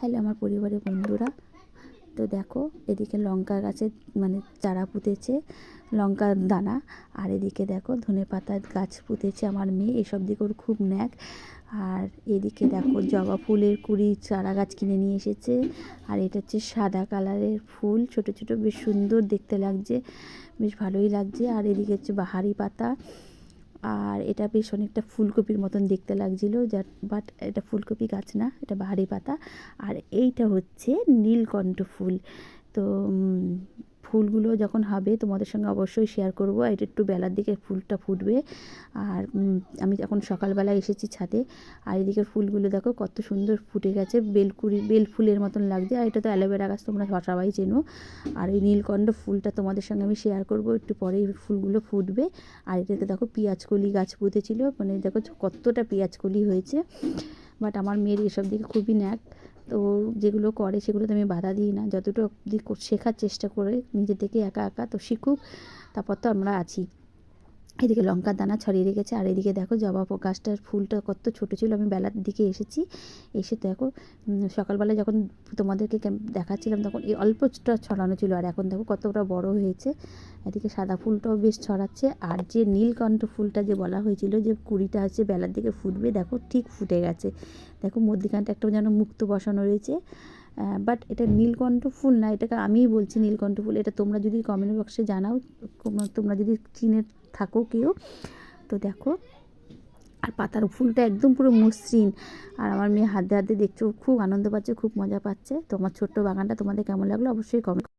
Hello আমার পরিবারের বন্ধুরা। তো দেখো, এদিকে লঙ্কা গাছে মানে চারা পুঁতেছে লঙ্কার দানা। আর এদিকে দেখো, ধনে পাতার গাছ পুঁতেছে আমার মেয়ে, এসব দিকে ওর খুব ন্যাক। আর এদিকে দেখো, জবা ফুলের কুড়ি চারা গাছ কিনে নিয়ে এসেছে। আর এটা হচ্ছে সাদা কালারের ফুল, ছোট ছোট, বেশ সুন্দর দেখতে লাগছে, বেশ ভালোই লাগছে। আর এদিকে হচ্ছে বাহারি পাতা। আর এটা বেশ অনেকটা ফুলকপির মতন দেখতে লাগছিল, যার বাট এটা ফুলকপি গাছ না, এটা বাহারি পাতা। আর এইটা হচ্ছে নীলকণ্ঠ ফুল। তো ফুলগুলো যখন হবে তোমাদের সঙ্গে অবশ্যই শেয়ার করব। এটা একটু বেলার দিকে ফুলটা ফুটবে। আর আমি এখন সকালবেলা এসেছি ছাদে। আর এদিকে ফুলগুলো দেখো কত সুন্দর ফুটে গেছে। বেলকুড়ি বেল ফুলের মতন লাগছে। আর এটা তো অ্যালোভেরা গাছ, তোমরা সবাই চেনো। আর এই নীলকণ্ঠ ফুলটা তোমাদের সঙ্গে আমি শেয়ার করব। একটু পরেই ফুলগুলো ফুটবে। আর এটাতে দেখো পেঁয়াজকলি গাছ পুঁতেছিল। মানে দেখো কতটা পেঁয়াজকলি হয়েছে। বাট আমার মেয়ের এসব দিকে খুবই ন্যাক। তো যেগুলো করে সেগুলো তো আমি বাধা দিই না। যতটুকু অবধি শেখার চেষ্টা করে নিজে থেকে একা একা তো শিখুক, তারপর তো আমরা আছি। এদিকে লঙ্কার দানা ছড়িয়ে রেখেছে। আর এদিকে দেখো জবা গাছটার ফুলটা কত ছোটো ছিল। আমি বেলার দিকে এসেছি। এসে দেখো সকালবেলা যখন তোমাদেরকে দেখাচ্ছিলাম তখন এই অল্পটা ছড়ানো ছিল। আর এখন দেখো কতটা বড় হয়েছে। এদিকে সাদা ফুলটাও বেশ ছড়াচ্ছে। আর যে নীলকণ্ঠ ফুলটা যে বলা হয়েছিল যে কুড়িটা আছে বেলার দিকে ফুটবে, দেখো ঠিক ফুটে গেছে। দেখো মধ্যিখানটা একটা যেন মুক্ত বসানো রয়েছে। বাট এটা নীলকণ্ঠ ফুল না, এটাকে আমিই বলছি নীলকণ্ঠ ফুল। এটা তোমরা যদি কমেন্ট বক্সে জানাও তোমরা- যদি চিনে থাকো কেউ, তো দেখো। আর পাতার ফুলটা একদম পুরো মসৃণ। আর আমার মেয়ে হাতে হাতে দেখছ, খুব আনন্দ পাচ্ছে, খুব মজা পাচ্ছে। তোমার ছোট্ট বাগানটা তোমাদের কেমন লাগল অবশ্যই কমেন্ট